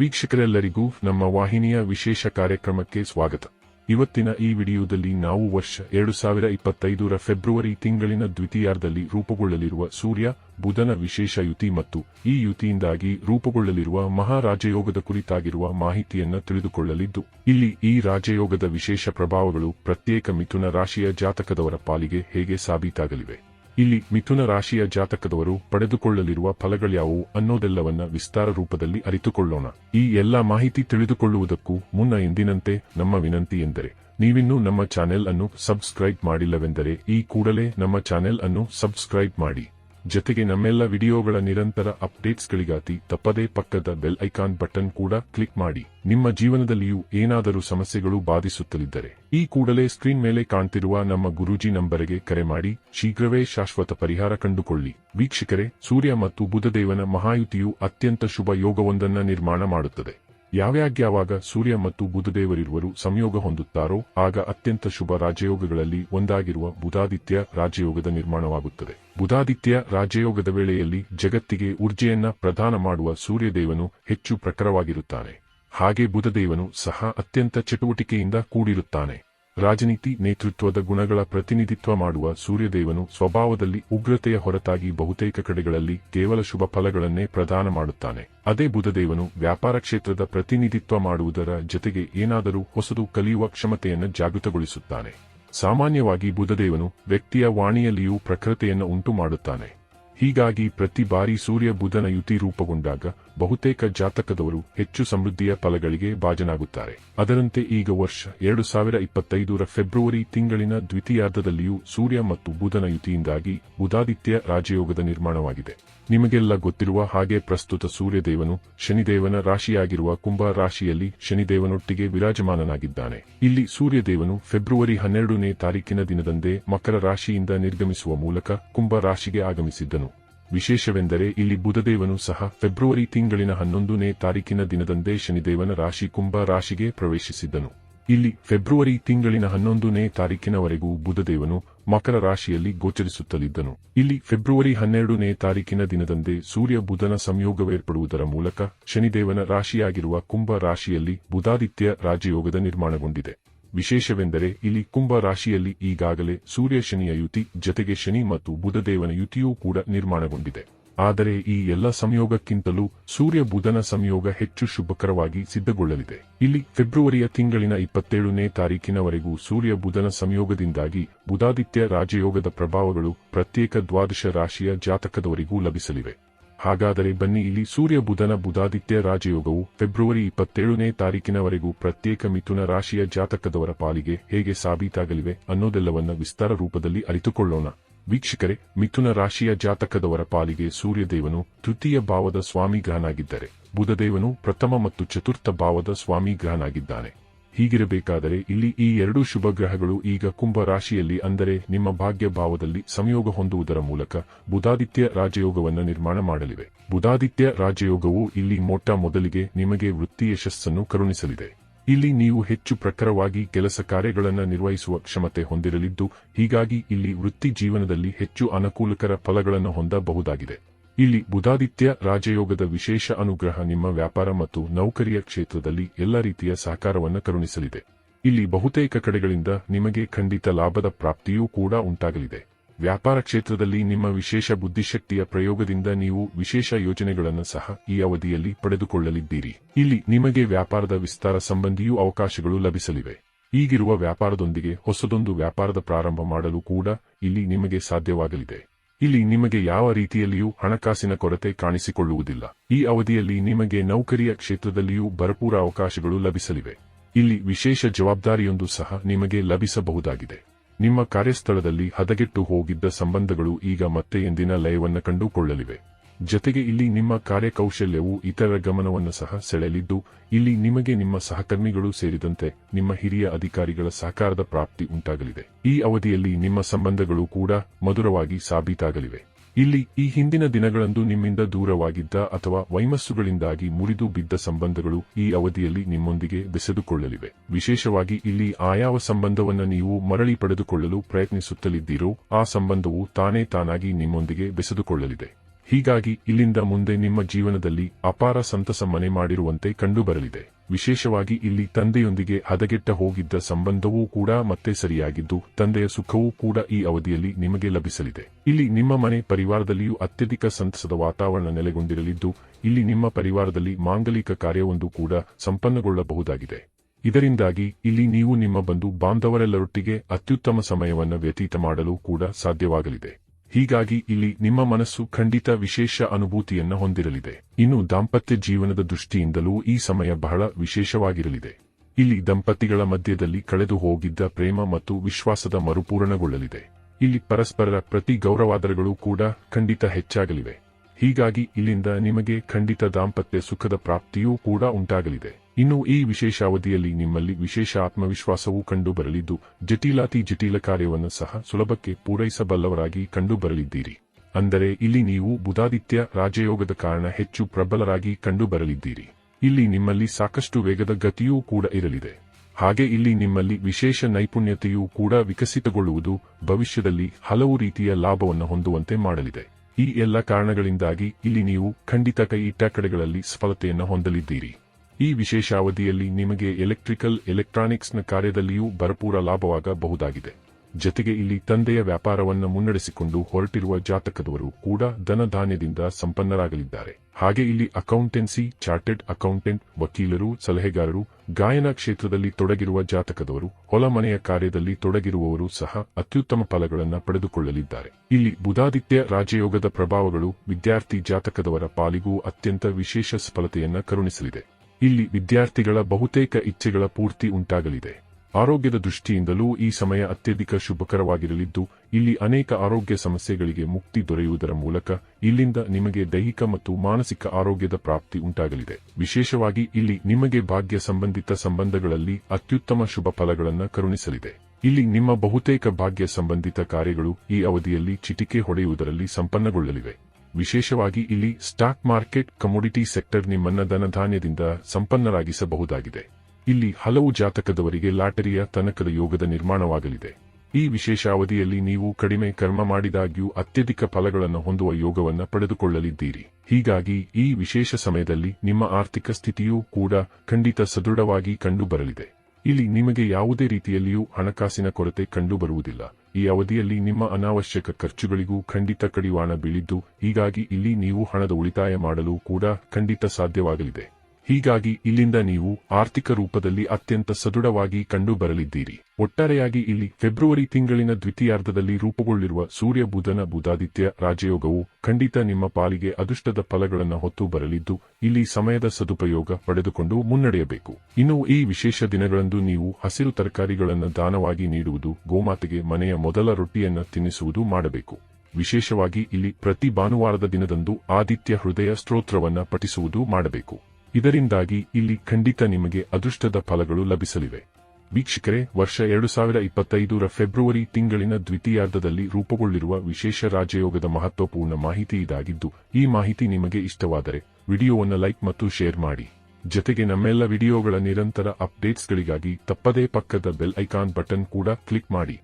ವೀಕ್ಷಕರೆಲ್ಲರಿಗೂ ನಮ್ಮ ವಾಹಿನಿಯ ವಿಶೇಷ ಕಾರ್ಯಕ್ರಮಕ್ಕೆ ಸ್ವಾಗತ. ಇವತ್ತಿನ ಈ ವಿಡಿಯೋದಲ್ಲಿ ನಾವು ವರ್ಷ ಎರಡು ಸಾವಿರ ಇಪ್ಪತ್ತೈದರ ಫೆಬ್ರವರಿ ತಿಂಗಳಿನ ದ್ವಿತೀಯಾರ್ಧದಲ್ಲಿ ರೂಪುಗೊಳ್ಳಲಿರುವ ಸೂರ್ಯ, ಬುಧನ ವಿಶೇಷ ಯುತಿ ಮತ್ತು ಈ ಯುತಿಯಿಂದಾಗಿ ರೂಪುಗೊಳ್ಳಲಿರುವ ಮಹಾರಾಜಯೋಗದ ಕುರಿತಾಗಿರುವ ಮಾಹಿತಿಯನ್ನು ತಿಳಿದುಕೊಳ್ಳಲಿದ್ದು, ಇಲ್ಲಿ ಈ ರಾಜಯೋಗದ ವಿಶೇಷ ಪ್ರಭಾವಗಳು ಪ್ರತ್ಯೇಕ ಮಿಥುನ ರಾಶಿಯ ಜಾತಕದವರ ಪಾಲಿಗೆ ಹೇಗೆ ಸಾಬೀತಾಗಲಿವೆ? ಇಲ್ಲಿ ಮಿಥುನ ರಾಶಿಯ ಜಾತಕದವರು ಪಡೆದುಕೊಳ್ಳಲಿರುವ ಫಲಗಳ್ಯಾವುವು ಅನ್ನೋದೆಲ್ಲವನ್ನ ವಿಸ್ತಾರ ರೂಪದಲ್ಲಿ ಅರಿತುಕೊಳ್ಳೋಣ. ಈ ಎಲ್ಲಾ ಮಾಹಿತಿ ತಿಳಿದುಕೊಳ್ಳುವುದಕ್ಕೂ ಮುನ್ನ ಎಂದಿನಂತೆ ನಮ್ಮ ವಿನಂತಿ ಎಂದರೆ, ನೀವಿನ್ನೂ ನಮ್ಮ ಚಾನೆಲ್ ಅನ್ನು ಸಬ್ಸ್ಕ್ರೈಬ್ ಮಾಡಿಲ್ಲವೆಂದರೆ ಈ ಕೂಡಲೇ ನಮ್ಮ ಚಾನೆಲ್ ಅನ್ನು ಸಬ್ಸ್ಕ್ರೈಬ್ ಮಾಡಿ. ಜೊತೆಗೆ ನಮ್ಮೆಲ್ಲ ವಿಡಿಯೋಗಳ ನಿರಂತರ ಅಪ್ಡೇಟ್ಸ್ಗಳಿಗಾಗಿ ತಪ್ಪದೇ ಪಕ್ಕದ ಬೆಲ್ ಐಕಾನ್ ಬಟನ್ ಕೂಡ ಕ್ಲಿಕ್ ಮಾಡಿ. ನಿಮ್ಮ ಜೀವನದಲ್ಲಿಯೂ ಏನಾದರೂ ಸಮಸ್ಯೆಗಳು ಬಾಧಿಸುತ್ತಲಿದ್ದರೆ, ಈ ಕೂಡಲೇ ಸ್ಕ್ರೀನ್ ಮೇಲೆ ಕಾಣ್ತಿರುವ ನಮ್ಮ ಗುರೂಜಿ ನಂಬರಿಗೆ ಕರೆ ಮಾಡಿ, ಶೀಘ್ರವೇ ಶಾಶ್ವತ ಪರಿಹಾರ ಕಂಡುಕೊಳ್ಳಿ. ವೀಕ್ಷಕರೇ, ಸೂರ್ಯ ಮತ್ತು ಬುಧದೇವನ ಮಹಾಯುತಿಯು ಅತ್ಯಂತ ಶುಭ ಯೋಗವೊಂದನ್ನು ನಿರ್ಮಾಣ ಮಾಡುತ್ತದೆ. ಯಾವ್ಯಾಗ್ಯಾವಾಗ ಸೂರ್ಯ ಮತ್ತು ಬುಧದೇವರಿರುವರು ಸಂಯೋಗ ಹೊಂದುತ್ತಾರೋ, ಆಗ ಅತ್ಯಂತ ಶುಭ ರಾಜಯೋಗಗಳಲ್ಲಿ ಒಂದಾಗಿರುವ ಬುಧಾದಿತ್ಯ ರಾಜಯೋಗದ ನಿರ್ಮಾಣವಾಗುತ್ತದೆ. ಬುಧಾದಿತ್ಯ ರಾಜಯೋಗದ ವೇಳೆಯಲ್ಲಿ ಜಗತ್ತಿಗೆ ಊರ್ಜೆಯನ್ನ ಪ್ರದಾನ ಮಾಡುವ ಸೂರ್ಯದೇವನು ಹೆಚ್ಚು ಪ್ರಖರವಾಗಿರುತ್ತಾನೆ. ಹಾಗೆ ಬುಧದೇವನು ಸಹ ಅತ್ಯಂತ ಚಟುವಟಿಕೆಯಿಂದ ಕೂಡಿರುತ್ತಾನೆ. ರಾಜನೀತಿ ನೇತೃತ್ವದ ಗುಣಗಳ ಪ್ರತಿನಿಧಿತ್ವ ಮಾಡುವ ಸೂರ್ಯದೇವನು ಸ್ವಭಾವದಲ್ಲಿ ಉಗ್ರತೆಯ ಹೊರತಾಗಿ ಬಹುತೇಕ ಕಡೆಗಳಲ್ಲಿ ಕೇವಲ ಶುಭ ಫಲಗಳನ್ನೇ ಪ್ರದಾನ ಮಾಡುತ್ತಾನೆ. ಅದೇ ಬುಧದೇವನು ವ್ಯಾಪಾರ ಕ್ಷೇತ್ರದ ಪ್ರತಿನಿಧಿತ್ವ ಮಾಡುವುದರ ಜೊತೆಗೆ ಏನಾದರೂ ಹೊಸದು ಕಲಿಯುವ ಕ್ಷಮತೆಯನ್ನು ಜಾಗೃತಗೊಳಿಸುತ್ತಾನೆ. ಸಾಮಾನ್ಯವಾಗಿ ಬುಧದೇವನು ವ್ಯಕ್ತಿಯ ವಾಣಿಯಲ್ಲಿಯೂ ಪ್ರಖರತೆಯನ್ನು ಉಂಟು ಮಾಡುತ್ತಾನೆ ಹೀಗಾಗಿ ಪ್ರತಿ ಬಾರಿ ಸೂರ್ಯ ಬುಧನ ಯುತಿ ರೂಪುಗೊಂಡಾಗ ಬಹುತೇಕ ಜಾತಕದವರು ಹೆಚ್ಚು ಸಮೃದ್ಧಿಯ ಫಲಗಳಿಗೆ ಭಾಜನಾಗುತ್ತಾರೆ. ಅದರಂತೆ ಈಗ ವರ್ಷ ಎರಡು ಸಾವಿರ ಇಪ್ಪತ್ತೈದರ ಫೆಬ್ರವರಿ ತಿಂಗಳಿನ ದ್ವಿತೀಯಾರ್ಧದಲ್ಲಿಯೂ ಸೂರ್ಯ ಮತ್ತು ಬುಧನ ಯುತಿಯಿಂದಾಗಿ ಬುಧಾದಿತ್ಯ ರಾಜಯೋಗದ ನಿರ್ಮಾಣವಾಗಿದೆ. ನಿಮಗೆಲ್ಲ ಗೊತ್ತಿರುವ ಹಾಗೆ ಪ್ರಸ್ತುತ ಸೂರ್ಯದೇವನು ಶನಿದೇವನ ರಾಶಿಯಾಗಿರುವ ಕುಂಭ ರಾಶಿಯಲ್ಲಿ ಶನಿದೇವನೊಟ್ಟಿಗೆ ವಿರಾಜಮಾನನಾಗಿದ್ದಾನೆ. ಇಲ್ಲಿ ಸೂರ್ಯದೇವನು ಫೆಬ್ರವರಿ ಹನ್ನೆರಡನೇ ತಾರೀಕಿನ ದಿನದಂದೇ ಮಕರ ರಾಶಿಯಿಂದ ನಿರ್ಗಮಿಸುವ ಮೂಲಕ ಕುಂಭ ರಾಶಿಗೆ ಆಗಮಿಸಿದ್ದನು. ವಿಶೇಷವೆಂದರೆ ಇಲ್ಲಿ ಬುಧದೇವನು ಸಹ ಫೆಬ್ರವರಿ ತಿಂಗಳಿನ ಹನ್ನೊಂದನೇ ತಾರೀಕಿನ ದಿನದಂದೇ ಶನಿದೇವನ ರಾಶಿ ಕುಂಭ ರಾಶಿಗೆ ಪ್ರವೇಶಿಸಿದ್ದನು. ಇಲ್ಲಿ ಫೆಬ್ರವರಿ ತಿಂಗಳಿನ ಹನ್ನೊಂದನೇ ತಾರೀಕಿನವರೆಗೂ ಬುಧದೇವನು ಮಕರ ರಾಶಿಯಲ್ಲಿ ಗೋಚರಿಸುತ್ತಲಿದ್ದನು. ಇಲ್ಲಿ ಫೆಬ್ರವರಿ ಹನ್ನೆರಡನೇ ತಾರೀಕಿನ ದಿನದಂದೇ ಸೂರ್ಯ ಬುಧನ ಸಂಯೋಗವೇರ್ಪಡುವುದರ ಮೂಲಕ ಶನಿದೇವನ ರಾಶಿಯಾಗಿರುವ ಕುಂಭ ರಾಶಿಯಲ್ಲಿ ಬುಧಾದಿತ್ಯ ರಾಜಯೋಗದ ನಿರ್ಮಾಣಗೊಂಡಿದೆ. ವಿಶೇಷವೆಂದರೆ ಇಲ್ಲಿ ಕುಂಭ ರಾಶಿಯಲ್ಲಿ ಈಗಾಗಲೇ ಸೂರ್ಯ ಶನಿಯ ಯುತಿ ಜೊತೆಗೆ ಶನಿ ಮತ್ತು ಬುಧದೇವನ ಯುತಿಯೂ ಕೂಡ ನಿರ್ಮಾಣಗೊಂಡಿದೆ. ಆದರೆ ಈ ಎಲ್ಲ ಸಂಯೋಗಕ್ಕಿಂತಲೂ ಸೂರ್ಯ ಬುಧನ ಸಂಯೋಗ ಹೆಚ್ಚು ಶುಭಕರವಾಗಿ ಸಿದ್ಧಗೊಳ್ಳಲಿದೆ. ಇಲ್ಲಿ ಫೆಬ್ರವರಿಯ ತಿಂಗಳಿನ ಇಪ್ಪತ್ತೇಳನೇ ತಾರೀಕಿನವರೆಗೂ ಸೂರ್ಯ ಬುಧನ ಸಂಯೋಗದಿಂದಾಗಿ ಬುಧಾದಿತ್ಯ ರಾಜಯೋಗದ ಪ್ರಭಾವಗಳು ಪ್ರತ್ಯೇಕ ದ್ವಾದಶ ರಾಶಿಯ ಜಾತಕದವರಿಗೂ ಲಭಿಸಲಿವೆ. ಹಾಗಾದರೆ ಬನ್ನಿ ಇಲ್ಲಿ ಸೂರ್ಯ ಬುಧನ ಬುಧಾದಿತ್ಯ ರಾಜಯೋಗವು ಫೆಬ್ರವರಿ ಇಪ್ಪತ್ತೇಳನೇ ತಾರೀಕಿನವರೆಗೂ ಪ್ರತ್ಯೇಕ ಮಿಥುನ ರಾಶಿಯ ಜಾತಕದವರ ಪಾಲಿಗೆ ಹೇಗೆ ಸಾಬೀತಾಗಲಿವೆ ಅನ್ನೋದೆಲ್ಲವನ್ನ ವಿಸ್ತಾರ ರೂಪದಲ್ಲಿ ಅರಿತುಕೊಳ್ಳೋಣ. ವೀಕ್ಷಕರೇ, ಮಿಥುನ ರಾಶಿಯ ಜಾತಕದವರ ಪಾಲಿಗೆ ಸೂರ್ಯದೇವನು ತೃತೀಯ ಭಾವದ ಸ್ವಾಮಿ ಗ್ರಹನಾಗಿದ್ದರೆ ಬುಧದೇವನು ಪ್ರಥಮ ಮತ್ತು ಚತುರ್ಥ ಭಾವದ ಸ್ವಾಮಿ ಗ್ರಹನಾಗಿದ್ದಾನೆ ಹೀಗಿರಬೇಕಾದರೆ ಇಲ್ಲಿ ಈ ಎರಡು ಶುಭ ಗ್ರಹಗಳು ಈಗ ಕುಂಭ ರಾಶಿಯಲ್ಲಿ ಅಂದರೆ ನಿಮ್ಮ ಭಾಗ್ಯ ಭಾವದಲ್ಲಿ ಸಂಯೋಗ ಹೊಂದುವುದರ ಮೂಲಕ ಬುಧಾದಿತ್ಯ ರಾಜಯೋಗವನ್ನು ನಿರ್ಮಾಣ ಮಾಡಲಿವೆ. ಬುಧಾದಿತ್ಯ ರಾಜಯೋಗವು ಇಲ್ಲಿ ಮೊಟ್ಟ ಮೊದಲಿಗೆ ನಿಮಗೆ ವೃತ್ತಿ ಯಶಸ್ಸನ್ನು ಕರುಣಿಸಲಿದೆ. ಇಲ್ಲಿ ನೀವು ಹೆಚ್ಚು ಪ್ರಖರವಾಗಿ ಕೆಲಸ ಕಾರ್ಯಗಳನ್ನು ನಿರ್ವಹಿಸುವ ಕ್ಷಮತೆ ಹೊಂದಿರಲಿದ್ದು, ಹೀಗಾಗಿ ಇಲ್ಲಿ ವೃತ್ತಿ ಜೀವನದಲ್ಲಿ ಹೆಚ್ಚು ಅನುಕೂಲಕರ ಫಲಗಳನ್ನು ಹೊಂದಬಹುದಾಗಿದೆ. ಇಲ್ಲಿ ಬುಧಾದಿತ್ಯ ರಾಜಯೋಗದ ವಿಶೇಷ ಅನುಗ್ರಹ ನಿಮ್ಮ ವ್ಯಾಪಾರ ಮತ್ತು ನೌಕರಿಯ ಕ್ಷೇತ್ರದಲ್ಲಿ ಎಲ್ಲ ರೀತಿಯ ಸಹಕಾರವನ್ನು ಕರುಣಿಸಲಿದೆ. ಇಲ್ಲಿ ಬಹುತೇಕ ಕಡೆಗಳಿಂದ ನಿಮಗೆ ಖಂಡಿತ ಲಾಭದ ಪ್ರಾಪ್ತಿಯೂ ಕೂಡ ಉಂಟಾಗಲಿದೆ. ವ್ಯಾಪಾರ ಕ್ಷೇತ್ರದಲ್ಲಿ ನಿಮ್ಮ ವಿಶೇಷ ಬುದ್ಧಿಶಕ್ತಿಯ ಪ್ರಯೋಗದಿಂದ ನೀವು ವಿಶೇಷ ಯೋಜನೆಗಳನ್ನು ಸಹ ಈ ಅವಧಿಯಲ್ಲಿ ಪಡೆದುಕೊಳ್ಳಲಿದ್ದೀರಿ. ಇಲ್ಲಿ ನಿಮಗೆ ವ್ಯಾಪಾರದ ವಿಸ್ತಾರ ಸಂಬಂಧಿಯೂ ಅವಕಾಶಗಳು ಲಭಿಸಲಿವೆ. ಈಗಿರುವ ವ್ಯಾಪಾರದೊಂದಿಗೆ ಹೊಸದೊಂದು ವ್ಯಾಪಾರದ ಪ್ರಾರಂಭ ಮಾಡಲು ಕೂಡ ಇಲ್ಲಿ ನಿಮಗೆ ಸಾಧ್ಯವಾಗಲಿದೆ. ಇಲ್ಲಿ ನಿಮಗೆ ಯಾವ ರೀತಿಯಲ್ಲಿಯೂ ಹಣಕಾಸಿನ ಕೊರತೆ ಕಾಣಿಸಿಕೊಳ್ಳುವುದಿಲ್ಲ. ಈ ಅವಧಿಯಲ್ಲಿ ನಿಮಗೆ ನೌಕರಿಯ ಕ್ಷೇತ್ರದಲ್ಲಿಯೂ ಭರಪೂರ ಅವಕಾಶಗಳು ಲಭಿಸಲಿವೆ. ಇಲ್ಲಿ ವಿಶೇಷ ಜವಾಬ್ದಾರಿಯೊಂದು ಸಹ ನಿಮಗೆ ಲಭಿಸಬಹುದಾಗಿದೆ. ನಿಮ್ಮ ಕಾರ್ಯಸ್ಥಳದಲ್ಲಿ ಹದಗೆಟ್ಟು ಹೋಗಿದ್ದ ಸಂಬಂಧಗಳು ಈಗ ಮತ್ತೆ ಎಂದಿನ ಲಯವನ್ನು ಕಂಡುಕೊಳ್ಳಲಿವೆ. ಜೊತೆಗೆ ಇಲ್ಲಿ ನಿಮ್ಮ ಕಾರ್ಯಕೌಶಲ್ಯವು ಇತರ ಗಮನವನ್ನು ಸಹ ಸೆಳೆಯಲಿದ್ದು, ಇಲ್ಲಿ ನಿಮಗೆ ನಿಮ್ಮ ಸಹಕರ್ಮಿಗಳು ಸೇರಿದಂತೆ ನಿಮ್ಮ ಹಿರಿಯ ಅಧಿಕಾರಿಗಳ ಸಹಕಾರದ ಪ್ರಾಪ್ತಿ ಉಂಟಾಗಲಿದೆ. ಈ ಅವಧಿಯಲ್ಲಿ ನಿಮ್ಮ ಸಂಬಂಧಗಳು ಕೂಡ ಮಧುರವಾಗಿ ಸಾಬೀತಾಗಲಿವೆ. ಇಲ್ಲಿ ಈ ಹಿಂದಿನ ದಿನಗಳಂದು ನಿಮ್ಮಿಂದ ದೂರವಾಗಿದ್ದ ಅಥವಾ ವೈಮಸ್ಸುಗಳಿಂದಾಗಿ ಮುರಿದು ಬಿದ್ದ ಸಂಬಂಧಗಳು ಈ ಅವಧಿಯಲ್ಲಿ ನಿಮ್ಮೊಂದಿಗೆ ಬೆಸೆದುಕೊಳ್ಳಲಿವೆ. ವಿಶೇಷವಾಗಿ ಇಲ್ಲಿ ಆಯಾವ ಸಂಬಂಧವನ್ನು ನೀವು ಮರಳಿ ಪಡೆದುಕೊಳ್ಳಲು ಪ್ರಯತ್ನಿಸುತ್ತಲಿದ್ದೀರೋ, ಆ ಸಂಬಂಧವು ತಾನೇ ತಾನಾಗಿ ನಿಮ್ಮೊಂದಿಗೆ ಬೆಸೆದುಕೊಳ್ಳಲಿದೆ. ಹೀಗಾಗಿ ಇಲ್ಲಿಂದ ಮುಂದೆ ನಿಮ್ಮ ಜೀವನದಲ್ಲಿ ಅಪಾರ ಸಂತಸ ಮನೆ ಮಾಡಿರುವಂತೆ ಕಂಡುಬರಲಿದೆ. ವಿಶೇಷವಾಗಿ ಇಲ್ಲಿ ತಂದೆಯೊಂದಿಗೆ ಹದಗೆಟ್ಟ ಹೋಗಿದ್ದ ಸಂಬಂಧವೂ ಕೂಡ ಮತ್ತೆ ಸರಿಯಾಗಿದ್ದು, ತಂದೆಯ ಸುಖವೂ ಕೂಡ ಈ ಅವಧಿಯಲ್ಲಿ ನಿಮಗೆ ಲಭಿಸಲಿದೆ. ಇಲ್ಲಿ ನಿಮ್ಮ ಮನೆ ಪರಿವಾರದಲ್ಲಿಯೂ ಅತ್ಯಧಿಕ ಸಂತಸದ ವಾತಾವರಣ ನೆಲೆಗೊಂಡಿರಲಿದ್ದು, ಇಲ್ಲಿ ನಿಮ್ಮ ಪರಿವಾರದಲ್ಲಿ ಮಾಂಗಲಿಕ ಕಾರ್ಯವೊಂದು ಕೂಡ ಸಂಪನ್ನಗೊಳ್ಳಬಹುದಾಗಿದೆ. ಇದರಿಂದಾಗಿ ಇಲ್ಲಿ ನೀವು ನಿಮ್ಮ ಬಂಧು ಬಾಂಧವರೆಲ್ಲರೊಟ್ಟಿಗೆ ಅತ್ಯುತ್ತಮ ಸಮಯವನ್ನು ವ್ಯತೀತ ಮಾಡಲು ಕೂಡ ಸಾಧ್ಯವಾಗಲಿದೆ. ಹೀಗಾಗಿ ಇಲ್ಲಿ ನಿಮ್ಮ ಮನಸ್ಸು ಖಂಡಿತ ವಿಶೇಷ ಅನುಭೂತಿಯನ್ನ ಹೊಂದಿರಲಿದೆ. ಇನ್ನು ದಾಂಪತ್ಯ ಜೀವನದ ದೃಷ್ಟಿಯಿಂದಲೂ ಈ ಸಮಯ ಬಹಳ ವಿಶೇಷವಾಗಿರಲಿದೆ. ಇಲ್ಲಿ ದಂಪತಿಗಳ ಮಧ್ಯದಲ್ಲಿ ಕಳೆದು ಹೋಗಿದ್ದ ಪ್ರೇಮ ಮತ್ತು ವಿಶ್ವಾಸದ ಮರುಪೂರಣಗೊಳ್ಳಲಿದೆ. ಇಲ್ಲಿ ಪರಸ್ಪರರ ಪ್ರತಿ ಗೌರವಾದರಗಳು ಕೂಡ ಖಂಡಿತ ಹೆಚ್ಚಾಗಲಿವೆ. ಹೀಗಾಗಿ ಇಲ್ಲಿಂದ ನಿಮಗೆ ಖಂಡಿತ ದಾಂಪತ್ಯ ಸುಖದ ಪ್ರಾಪ್ತಿಯೂ ಕೂಡ ಉಂಟಾಗಲಿದೆ. ಇನ್ನು ಈ ವಿಶೇಷ ಅವಧಿಯಲ್ಲಿ ನಿಮ್ಮಲ್ಲಿ ವಿಶೇಷ ಆತ್ಮವಿಶ್ವಾಸವೂ ಕಂಡುಬರಲಿದ್ದು, ಜಟಿಲಾತಿ ಜಟಿಲ ಕಾರ್ಯವನ್ನು ಸಹ ಸುಲಭಕ್ಕೆ ಪೂರೈಸಬಲ್ಲವರಾಗಿ ಕಂಡುಬರಲಿದ್ದೀರಿ. ಅಂದರೆ ಇಲ್ಲಿ ನೀವು ಬುಧಾದಿತ್ಯ ರಾಜಯೋಗದ ಕಾರಣ ಹೆಚ್ಚು ಪ್ರಬಲರಾಗಿ ಕಂಡುಬರಲಿದ್ದೀರಿ. ಇಲ್ಲಿ ನಿಮ್ಮಲ್ಲಿ ಸಾಕಷ್ಟು ವೇಗದ ಗತಿಯೂ ಕೂಡ ಇರಲಿದೆ. ಹಾಗೆ ಇಲ್ಲಿ ನಿಮ್ಮಲ್ಲಿ ವಿಶೇಷ ನೈಪುಣ್ಯತೆಯೂ ಕೂಡ ವಿಕಸಿತಗೊಳ್ಳುವುದು ಭವಿಷ್ಯದಲ್ಲಿ ಹಲವು ರೀತಿಯ ಲಾಭವನ್ನು ಹೊಂದುವಂತೆ ಮಾಡಲಿದೆ. ಈ ಎಲ್ಲ ಕಾರಣಗಳಿಂದಾಗಿ ಇಲ್ಲಿ ನೀವು ಖಂಡಿತ ಕೈ ಇಟ್ಟ ಕಡೆಗಳಲ್ಲಿ ಸಫಲತೆಯನ್ನು ಹೊಂದಲಿದ್ದೀರಿ. ಈ ವಿಶೇಷ ಅವಧಿಯಲ್ಲಿ ನಿಮಗೆ ಎಲೆಕ್ಟ್ರಿಕಲ್ ಎಲೆಕ್ಟ್ರಾನಿಕ್ಸ್ನ ಕಾರ್ಯದಲ್ಲಿಯೂ ಭರಪೂರ ಲಾಭವಾಗಬಹುದಾಗಿದೆ. ಜತೆಗೆ ಇಲ್ಲಿ ತಂದೆಯ ವ್ಯಾಪಾರವನ್ನು ಮುನ್ನಡೆಸಿಕೊಂಡು ಹೊರಟಿರುವ ಜಾತಕದವರು ಕೂಡ ಧನಧಾನ್ಯದಿಂದ ಸಂಪನ್ನರಾಗಲಿದ್ದಾರೆ. ಹಾಗೆ ಇಲ್ಲಿ ಅಕೌಂಟೆನ್ಸಿ, ಚಾರ್ಟೆಡ್ ಅಕೌಂಟೆಂಟ್, ವಕೀಲರು, ಸಲಹೆಗಾರರು, ಗಾಯನ ಕ್ಷೇತ್ರದಲ್ಲಿ ತೊಡಗಿರುವ ಜಾತಕದವರು ಹೊಲ ಮನೆಯ ಕಾರ್ಯದಲ್ಲಿ ತೊಡಗಿರುವವರು ಸಹ ಅತ್ಯುತ್ತಮ ಫಲಗಳನ್ನು ಪಡೆದುಕೊಳ್ಳಲಿದ್ದಾರೆ. ಇಲ್ಲಿ ಬುಧಾದಿತ್ಯ ರಾಜಯೋಗದ ಪ್ರಭಾವಗಳು ವಿದ್ಯಾರ್ಥಿ ಜಾತಕದವರ ಪಾಲಿಗೂ ಅತ್ಯಂತ ವಿಶೇಷ ಸಫಲತೆಯನ್ನು ಕರುಣಿಸಲಿದೆ. ಇಲ್ಲಿ ವಿದ್ಯಾರ್ಥಿಗಳ ಬಹುತೇಕ ಇಚ್ಛೆಗಳ ಪೂರ್ತಿ ಉಂಟಾಗಲಿದೆ. ಆರೋಗ್ಯದ ದೃಷ್ಟಿಯಿಂದಲೂ ಈ ಸಮಯ ಅತ್ಯಧಿಕ ಶುಭಕರವಾಗಿರಲಿದ್ದು, ಇಲ್ಲಿ ಅನೇಕ ಆರೋಗ್ಯ ಸಮಸ್ಯೆಗಳಿಗೆ ಮುಕ್ತಿ ದೊರೆಯುವುದರ ಮೂಲಕ ಇಲ್ಲಿಂದ ನಿಮಗೆ ದೈಹಿಕ ಮತ್ತು ಮಾನಸಿಕ ಆರೋಗ್ಯದ ಪ್ರಾಪ್ತಿ ಉಂಟಾಗಲಿದೆ. ವಿಶೇಷವಾಗಿ ಇಲ್ಲಿ ನಿಮಗೆ ಭಾಗ್ಯ ಸಂಬಂಧಿತ ಸಂಬಂಧಗಳಲ್ಲಿ ಅತ್ಯುತ್ತಮ ಶುಭ ಫಲಗಳನ್ನು ಕರುಣಿಸಲಿದೆ. ಇಲ್ಲಿ ನಿಮ್ಮ ಬಹುತೇಕ ಭಾಗ್ಯ ಸಂಬಂಧಿತ ಕಾರ್ಯಗಳು ಈ ಅವಧಿಯಲ್ಲಿ ಚಿಟಿಕೆ ಹೊಡೆಯುವುದರಲ್ಲಿ ಸಂಪನ್ನಗೊಳ್ಳಲಿವೆ. ವಿಶೇಷವಾಗಿ ಇಲ್ಲಿ ಸ್ಟಾಕ್ ಮಾರ್ಕೆಟ್, ಕಮೋಡಿಟಿ ಸೆಕ್ಟರ್ ನಿಮ್ಮನ್ನ ಧನಧಾನ್ಯದಿಂದ ಸಂಪನ್ನರಾಗಿಸಬಹುದಾಗಿದೆ. ಇಲ್ಲಿ ಹಲವು ಜಾತಕದವರಿಗೆ ಲಾಟರಿಯ ತನಕದ ಯೋಗದ ನಿರ್ಮಾಣವಾಗಲಿದೆ. ಈ ವಿಶೇಷ ಅವಧಿಯಲ್ಲಿ ನೀವು ಕಡಿಮೆ ಕರ್ಮ ಮಾಡಿದಾಗ್ಯೂ ಅತ್ಯಧಿಕ ಫಲಗಳನ್ನು ಹೊಂದುವ ಯೋಗವನ್ನು ಪಡೆದುಕೊಳ್ಳಲಿದ್ದೀರಿ. ಹೀಗಾಗಿ ಈ ವಿಶೇಷ ಸಮಯದಲ್ಲಿ ನಿಮ್ಮ ಆರ್ಥಿಕ ಸ್ಥಿತಿಯೂ ಕೂಡ ಖಂಡಿತ ಸದೃಢವಾಗಿ ಕಂಡುಬರಲಿದೆ. ಇಲ್ಲಿ ನಿಮಗೆ ಯಾವುದೇ ರೀತಿಯಲ್ಲಿಯೂ ಹಣಕಾಸಿನ ಕೊರತೆ ಕಂಡುಬರುವುದಿಲ್ಲ. ಈ ಅವಧಿಯಲ್ಲಿ ನಿಮ್ಮ ಅನಾವಶ್ಯಕ ಖರ್ಚುಗಳಿಗೂ ಖಂಡಿತ ಕಡಿವಾಣ ಬೀಳಿದ್ದು, ಹೀಗಾಗಿ ಇಲ್ಲಿ ನೀವು ಹಣದ ಉಳಿತಾಯ ಮಾಡಲು ಕೂಡ ಖಂಡಿತ ಸಾಧ್ಯವಾಗಲಿದೆ. ಹೀಗಾಗಿ ಇಲ್ಲಿಂದ ನೀವು ಆರ್ಥಿಕ ರೂಪದಲ್ಲಿ ಅತ್ಯಂತ ಸದೃಢವಾಗಿ ಕಂಡುಬರಲಿದ್ದೀರಿ. ಒಟ್ಟಾರೆಯಾಗಿ ಇಲ್ಲಿ ಫೆಬ್ರವರಿ ತಿಂಗಳಿನ ದ್ವಿತೀಯಾರ್ಧದಲ್ಲಿ ರೂಪುಗೊಳ್ಳಿರುವ ಸೂರ್ಯ ಬುಧನ ಬುಧಾದಿತ್ಯ ರಾಜಯೋಗವು ಖಂಡಿತ ನಿಮ್ಮ ಪಾಲಿಗೆ ಅದೃಷ್ಟದ ಫಲಗಳನ್ನು ಹೊತ್ತು ಬರಲಿದ್ದು, ಇಲ್ಲಿ ಸಮಯದ ಸದುಪಯೋಗ ಪಡೆದುಕೊಂಡು ಮುನ್ನಡೆಯಬೇಕು. ಇನ್ನು ಈ ವಿಶೇಷ ದಿನಗಳಂದು ನೀವು ಹಸಿರು ತರಕಾರಿಗಳನ್ನು ದಾನವಾಗಿ ನೀಡುವುದು, ಗೋಮಾತೆಗೆ ಮನೆಯ ಮೊದಲ ರೊಟ್ಟಿಯನ್ನು ತಿನ್ನಿಸುವುದು ಮಾಡಬೇಕು. ವಿಶೇಷವಾಗಿ ಇಲ್ಲಿ ಪ್ರತಿ ಭಾನುವಾರದ ದಿನದಂದು ಆದಿತ್ಯ ಹೃದಯ ಸ್ತೋತ್ರವನ್ನು ಪಠಿಸುವುದು ಮಾಡಬೇಕು. ಇದರಿಂದಾಗಿ ಇಲ್ಲಿ ಖಂಡಿತ ನಿಮಗೆ ಅದೃಷ್ಟದ ಫಲಗಳು ಲಭಿಸಲಿವೆ. ವೀಕ್ಷಕರೇ, ವರ್ಷ ಎರಡು ಸಾವಿರ ಇಪ್ಪತ್ತೈದರ ಫೆಬ್ರವರಿ ತಿಂಗಳಿನ ದ್ವಿತೀಯಾರ್ಧದಲ್ಲಿ ರೂಪುಗೊಳ್ಳಿರುವ ವಿಶೇಷ ರಾಜಯೋಗದ ಮಹತ್ವಪೂರ್ಣ ಮಾಹಿತಿ ಇದಾಗಿದ್ದು, ಈ ಮಾಹಿತಿ ನಿಮಗೆ ಇಷ್ಟವಾದರೆ ವಿಡಿಯೋವನ್ನು ಲೈಕ್ ಮತ್ತು ಶೇರ್ ಮಾಡಿ. ಜೊತೆಗೆ ನಮ್ಮೆಲ್ಲ ವಿಡಿಯೋಗಳ ನಿರಂತರ ಅಪ್ಡೇಟ್ಸ್ಗಳಿಗಾಗಿ ತಪ್ಪದೇ ಪಕ್ಕದ ಬೆಲ್ ಐಕಾನ್ ಬಟನ್ ಕೂಡ ಕ್ಲಿಕ್ ಮಾಡಿ.